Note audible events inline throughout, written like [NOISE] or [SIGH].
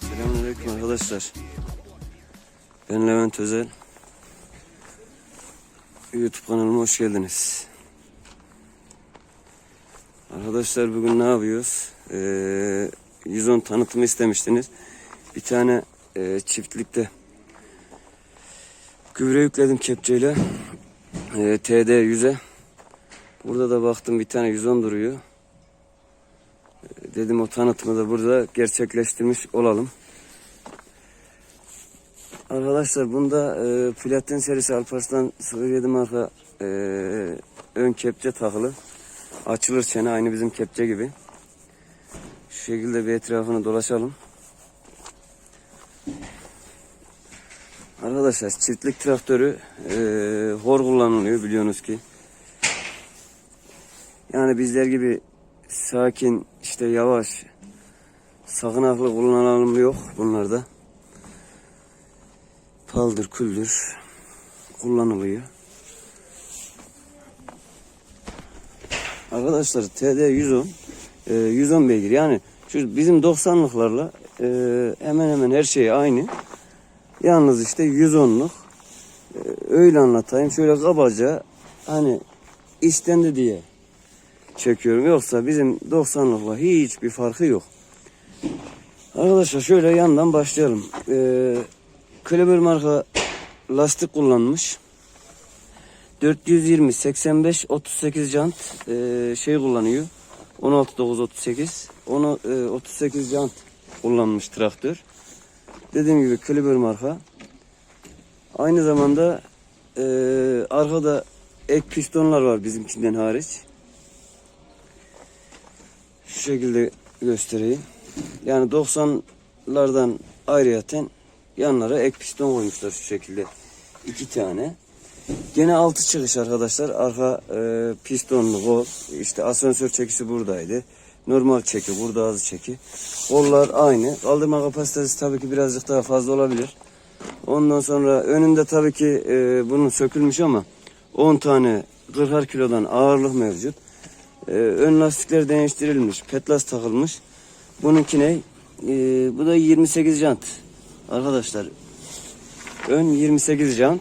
Selamünaleyküm arkadaşlar. Ben Levent Özel. YouTube kanalıma hoş geldiniz. Arkadaşlar bugün ne yapıyoruz? Ee, 110 tanıtımı istemiştiniz. Bir tane e, çiftlikte gübre yükledim kepçeyle. E, TD 100'e. Burada da baktım bir tane 110 duruyor. E, Dedim o tanıtımı da burada gerçekleştirmiş olalım. Arkadaşlar bunda e, Platin serisi Alparslan 07 marka e, ön kepçe takılı. Açılır çene aynı bizim kepçe gibi. Şu şekilde bir etrafını dolaşalım. Arkadaşlar çiftlik traktörü e, hor kullanılıyor biliyorsunuz ki. Yani bizler gibi sakin işte yavaş sakınaklı kullanalım yok bunlarda paldır küldür kullanılıyor. Arkadaşlar TD 110 e, 110 beygir yani şu bizim 90'lıklarla e, hemen hemen her şey aynı. Yalnız işte 110'luk e, öyle anlatayım şöyle kabaca hani istendi diye çekiyorum yoksa bizim 90'lıkla hiçbir farkı yok. Arkadaşlar şöyle yandan başlayalım. Ee, Kleber marka lastik kullanmış. 420 85 38 jant e, şey kullanıyor. 16 9 38 onu e, 38 jant kullanmış traktör. Dediğim gibi Kleber marka. Aynı zamanda e, arkada ek pistonlar var bizimkinden hariç. Şu şekilde göstereyim. Yani 90'lardan ayrıyaten yanlara ek piston koymuşlar şu şekilde. iki tane. Gene altı çıkış arkadaşlar. Arka e, pistonlu kol. İşte asansör çekisi buradaydı. Normal çeki burada az çeki. Kollar aynı. Kaldırma kapasitesi tabii ki birazcık daha fazla olabilir. Ondan sonra önünde tabii ki e, bunun sökülmüş ama 10 tane 40 kilodan ağırlık mevcut. E, ön lastikler değiştirilmiş. Petlas takılmış. Bununki ne? E, bu da 28 jant. Arkadaşlar ön 28 jant.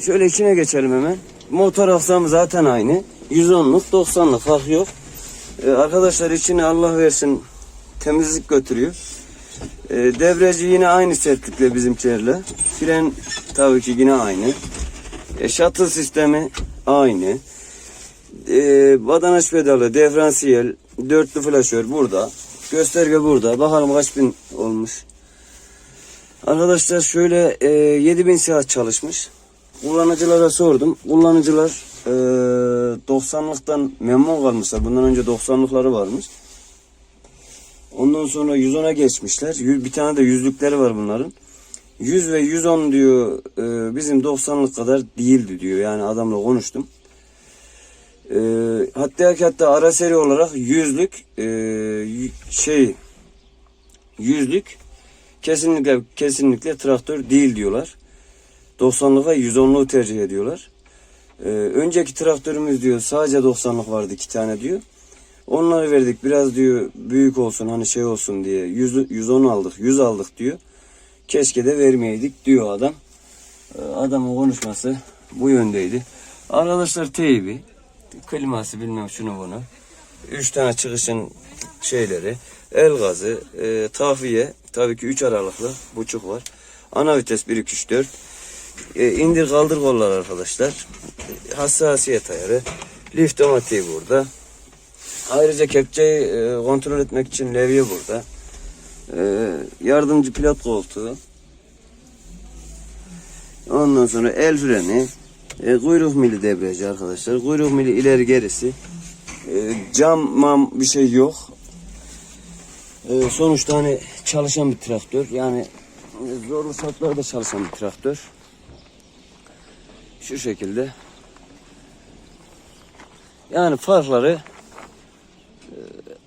Şöyle içine geçelim hemen. Motor aksamı zaten aynı. 110'luk 90'lık fark yok. Ee, arkadaşlar içine Allah versin temizlik götürüyor. Ee, devreci yine aynı sertlikle bizimkilerle. Fren tabii ki yine aynı. E, shuttle sistemi aynı. E, badanaş pedalı, diferansiyel, dörtlü flaşör burada. Gösterge burada. Bakalım kaç bin olmuş. Arkadaşlar şöyle e, 7000 saat çalışmış. Kullanıcılara sordum. Kullanıcılar e, 90'lıktan memnun kalmışlar. Bundan önce 90'lıkları varmış. Ondan sonra 110'a geçmişler. Bir tane de yüzlükleri var bunların. 100 ve 110 diyor e, bizim 90'lık kadar değildi diyor. Yani adamla konuştum. E, hatta hatta ara seri olarak yüzlük e, şey yüzlük kesinlikle kesinlikle traktör değil diyorlar. 90'lığa 110'luğu tercih ediyorlar. E, önceki traktörümüz diyor sadece 90'lık vardı iki tane diyor. Onları verdik biraz diyor büyük olsun hani şey olsun diye 100, 110 aldık 100 aldık diyor. Keşke de vermeyeydik diyor adam. E, adamın konuşması bu yöndeydi. Arkadaşlar teybi kliması bilmem şunu bunu. Üç tane çıkışın şeyleri. El gazı, e, tahviye. Tabii ki 3 aralıklı buçuk var. Ana vites 1 2 3 4. E, indir kaldır kollar arkadaşlar. Hassasiyet ayarı. Lift otomatiği burada. Ayrıca kepçeyi e, kontrol etmek için levye burada. E, yardımcı pilot koltuğu. Ondan sonra el freni. E, kuyruk mili debriyajı arkadaşlar. Kuyruk mili ileri gerisi. E, cam mam bir şey yok. E, sonuçta hani çalışan bir traktör. Yani zorlu şartlarda çalışan bir traktör. Şu şekilde. Yani farkları e,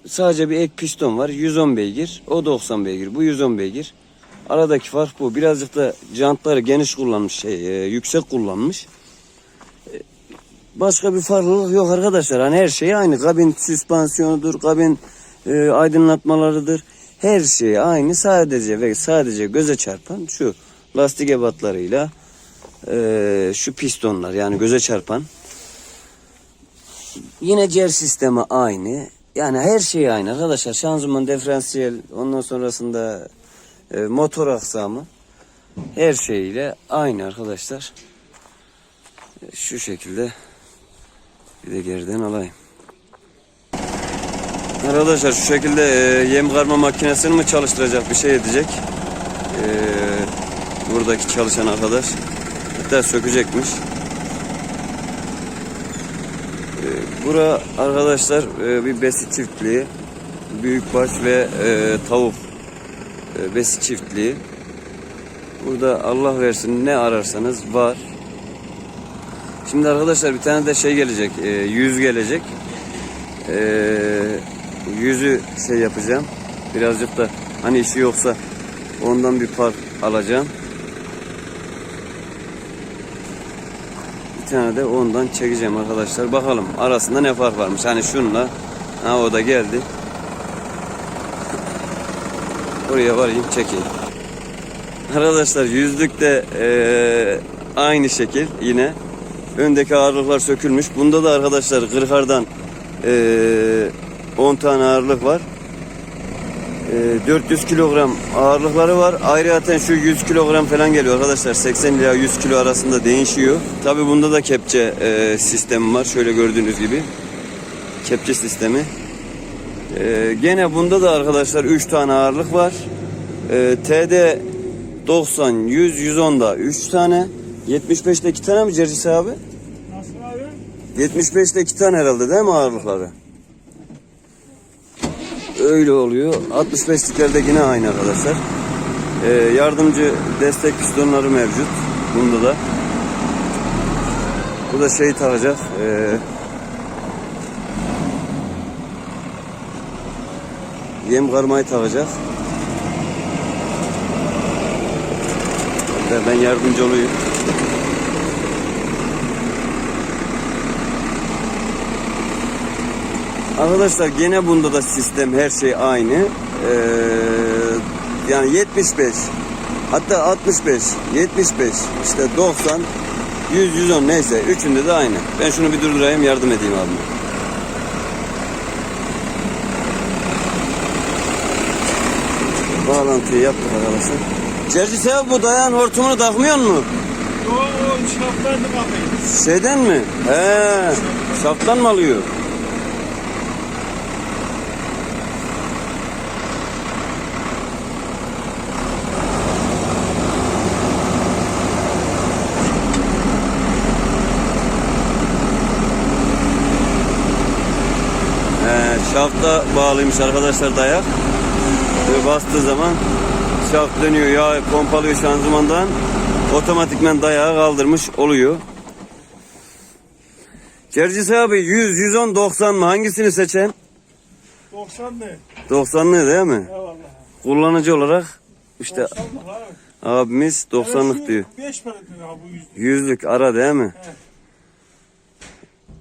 sadece bir ek piston var. 110 beygir. O 90 beygir. Bu 110 beygir. Aradaki fark bu. Birazcık da jantları geniş kullanmış. Şey, e, yüksek kullanmış. Başka bir farklılık yok arkadaşlar. Hani her şey aynı. Kabin süspansiyonudur, kabin e, aydınlatmalarıdır. Her şey aynı. Sadece ve sadece göze çarpan şu lastik ebatlarıyla e, şu pistonlar yani göze çarpan. Yine cer sistemi aynı. Yani her şey aynı arkadaşlar. Şanzıman, diferansiyel, ondan sonrasında e, motor aksamı her şeyiyle aynı arkadaşlar. Şu şekilde bir de geriden alayım. Arkadaşlar şu şekilde e, yem karma makinesini mi çalıştıracak bir şey edecek. E, buradaki çalışan arkadaş. Hatta sökecekmiş. E, bura arkadaşlar e, bir besi çiftliği. Büyükbaş ve e, tavuk e, besi çiftliği. Burada Allah versin ne ararsanız var. Şimdi arkadaşlar bir tane de şey gelecek. E, yüz gelecek. E, yüzü şey yapacağım. Birazcık da hani işi yoksa ondan bir par alacağım. Bir tane de ondan çekeceğim arkadaşlar. Bakalım arasında ne fark varmış. Hani şunla ha o da geldi. Oraya varayım çekeyim. Arkadaşlar yüzlük de eee, aynı şekil yine. Öndeki ağırlıklar sökülmüş. Bunda da arkadaşlar kırkardan 10 tane ağırlık var. Eee, 400 kilogram ağırlıkları var. Ayrıca şu 100 kilogram falan geliyor arkadaşlar. 80 ila 100 kilo arasında değişiyor. Tabi bunda da kepçe eee, sistemi var. Şöyle gördüğünüz gibi. Kepçe sistemi. Eee, gene bunda da arkadaşlar 3 tane ağırlık var. Eee, TD 90, 100, 110'da 3 tane. 75'te 2 tane mi Cercisi abi? Nasıl abi? 75'te 2 tane herhalde değil mi ağırlıkları? Öyle oluyor. 65'liklerde yine aynı arkadaşlar. Ee, yardımcı destek pistonları mevcut. Bunda da. Bu da şey takacak. ee, yem karmayı takacak. Ben yardımcı olayım. Arkadaşlar gene bunda da sistem her şey aynı. Ee, yani 75 hatta 65 75 işte 90 100 110 neyse üçünde de aynı. Ben şunu bir durdurayım yardım edeyim abime. Bağlantıyı yaptık arkadaşlar. Cerci Sev bu dayan hortumunu takmıyor mu? O şaflarını bakayım. Şeyden mi? He, şaftan mı alıyor? He, şafta bağlıymış arkadaşlar dayak. Ve bastığı zaman şaft dönüyor, yağ pompalıyor şanzımandan. Otomatikmen dayağı kaldırmış oluyor. Cercis abi 100, 110, 90 mı? Hangisini seçeyim? 90 ne? 90'lı değil mi? Eyvallah. Kullanıcı olarak işte 90 mı abi? abimiz 90'lık diyor. 5 para diyor abi bu yüz. Yüzlük ara değil mi?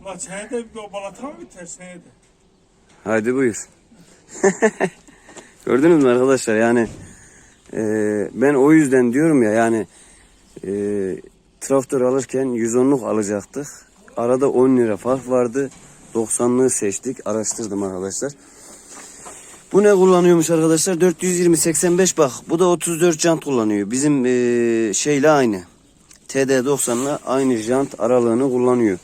La senede bir balata mı biter senede? Haydi buyur. Gördünüz mü arkadaşlar yani e, ben o yüzden diyorum ya yani e, traktör alırken 110'luk alacaktık. Arada 10 lira fark vardı. 90'lığı seçtik. Araştırdım arkadaşlar. Bu ne kullanıyormuş arkadaşlar? 420 85 bak. Bu da 34 jant kullanıyor. Bizim e, şeyle aynı. TD 90'la aynı jant aralığını kullanıyor.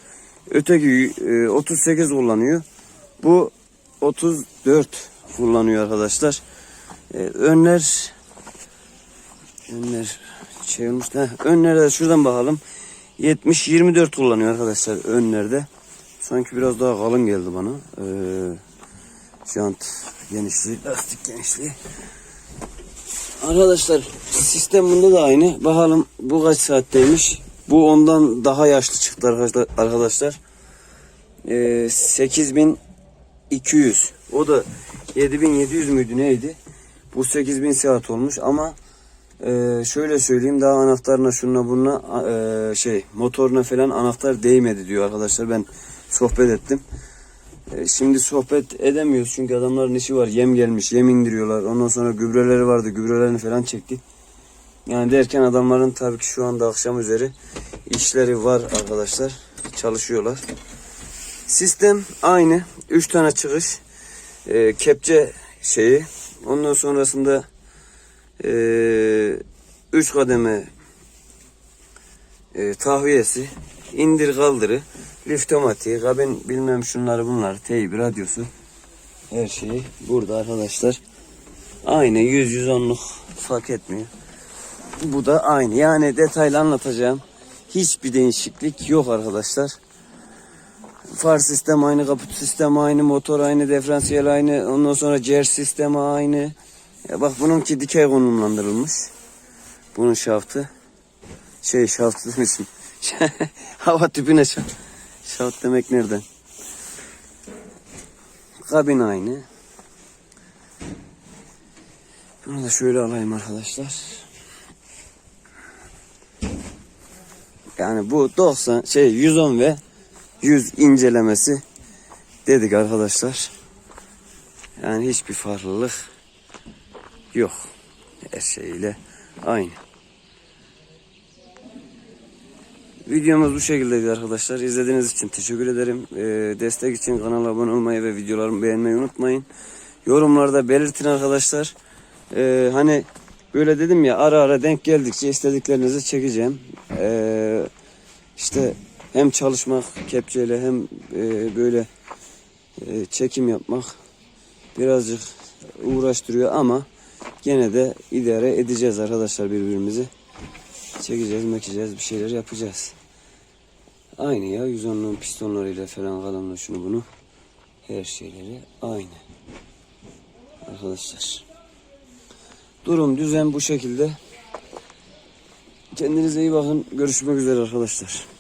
Öteki e, 38 kullanıyor. Bu 34 kullanıyor arkadaşlar. E, önler önler şey olmuş da önlere de şuradan bakalım. 70 24 kullanıyor arkadaşlar önlerde. Sanki biraz daha kalın geldi bana. Ee, jant genişliği, lastik genişliği. Arkadaşlar Sistem bunda da aynı. Bakalım bu kaç saatteymiş. Bu ondan daha yaşlı çıktı arkadaşlar. arkadaşlar. Ee, 8200. O da 7700 müydü neydi? Bu 8000 saat olmuş ama e, şöyle söyleyeyim daha anahtarına şununla bununla e, şey motoruna falan anahtar değmedi diyor arkadaşlar. Ben sohbet ettim. E, Şimdi sohbet edemiyoruz çünkü adamların işi var. Yem gelmiş, yem indiriyorlar. Ondan sonra gübreleri vardı. Gübrelerini falan çektik. Yani derken adamların tabii ki şu anda akşam üzeri işleri var arkadaşlar. Çalışıyorlar. Sistem aynı. 3 tane çıkış. E, kepçe şeyi. Ondan sonrasında 3 kademe e, tahviyesi, indir kaldırı, liftomatiği, kabin bilmem şunları bunlar, teybi, radyosu her şeyi burada arkadaşlar. Aynı 100-110'luk fark etmiyor. Bu da aynı. Yani detaylı anlatacağım. Hiçbir değişiklik yok arkadaşlar. Far sistem aynı, kaput sistemi aynı, motor aynı, diferansiyel aynı, ondan sonra cer sistemi aynı. Ya bak bununki dikey konumlandırılmış. Bunun şaftı. Şey şaftı demişim. [LAUGHS] Hava tüpüne şaft. Şaft demek nereden? Kabin aynı. Bunu da şöyle alayım arkadaşlar. Yani bu 90 şey 110 ve 100 incelemesi dedik arkadaşlar. Yani hiçbir farklılık yok. Her şeyle aynı. Videomuz bu şekildeydi arkadaşlar. İzlediğiniz için teşekkür ederim. Ee, destek için kanala abone olmayı ve videolarımı beğenmeyi unutmayın. Yorumlarda belirtin arkadaşlar. Ee, hani böyle dedim ya ara ara denk geldikçe istediklerinizi çekeceğim. Ee, işte hem çalışmak kepçeyle hem e, böyle e, çekim yapmak birazcık uğraştırıyor ama gene de idare edeceğiz arkadaşlar birbirimizi. Çekeceğiz, mekeceğiz, bir şeyler yapacağız. Aynı ya 110'luğun pistonlarıyla falan kalanla şunu bunu her şeyleri aynı. Arkadaşlar. Durum düzen bu şekilde. Kendinize iyi bakın. Görüşmek üzere arkadaşlar.